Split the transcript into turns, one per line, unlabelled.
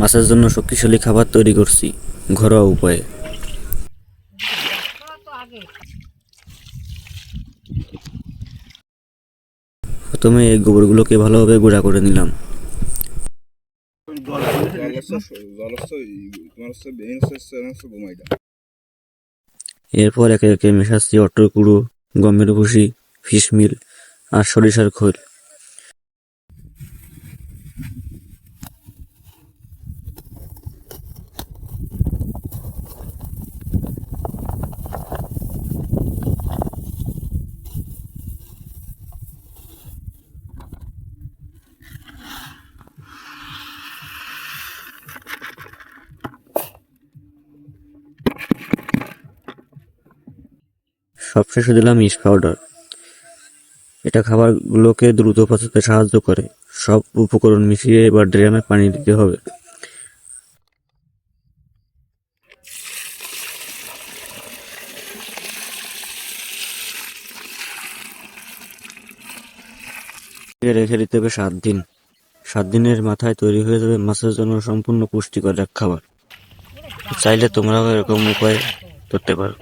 মাছের জন্য শক্তিশালী খাবার তৈরি করছি, ঘরোয়া উপায়ে। প্রথমে এই গোবরগুলোকে ভালোভাবে গুঁড়া করে নিলাম। এরপর একে একে মেশাচ্ছি অট্টর কুড়ো গমের ভুসি ফিশমিল আর সরিষার খোল। সবশেষে দিলাম ইস পাউডার এটা খাবারগুলোকে দ্রুত পচাতে সাহায্য করে। সব উপকরণ মিশিয়ে এবার ড্রামে পানি দিতে হবে। রেখে দিতে হবে সাত দিন। সাত দিনের মাথায় তৈরি হয়ে যাবে মাছের জন্য সম্পূর্ণ পুষ্টিকর এক খাবার। চাইলে তোমরাও এরকম উপায় করতে পারো।